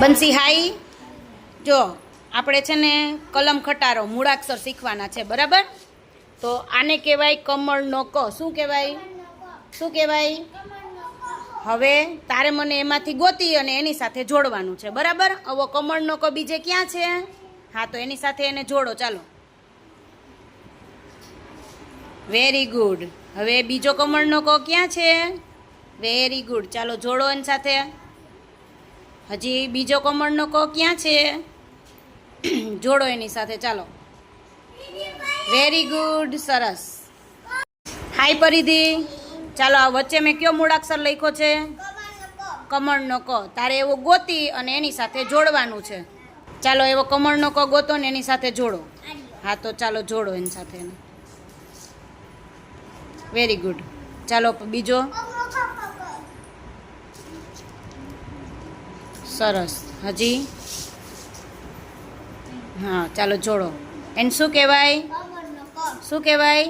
બંસી high જો, આપણે છે ને કલમ ખટારો, મૂળાક્ષર શીખવાના છે, બરાબર? તો આને કહેવાય કમળનો ક શું કહેવાય? શું કહેવાય? હવે તારે મને એમાંથી ગોતી અને એની સાથે જોડવાનું છે, બરાબર? હવે કમળનો ક બીજે ક્યાં છે? હા, તો એની સાથે એને જોડો, ચાલો. વેરી ગુડ હવે બીજો કમળનો ક ક્યાં છે? વેરી ગુડ ચાલો, જોડો એની સાથે. હજી બીજો કમળનો ક ક્યાં છે? જોડો એની સાથે, ચાલો. વેરી ગુડ સરસ. હાય પરિધિ. ચાલો, આ વચ્ચે મેં કયો મૂળાક્ષર લખ્યો છે? કમળનો ક. તારે એવો ગોતી અને એની સાથે જોડવાનું છે. ચાલો, એવો કમળનો ક ગોતો ને એની સાથે જોડો. હા, તો ચાલો, જોડો એની સાથે. વેરી ગુડ ચાલો, બીજો. સરસ. હજી? હા ચાલો જોડો. એને શું કહેવાય? શું કહેવાય?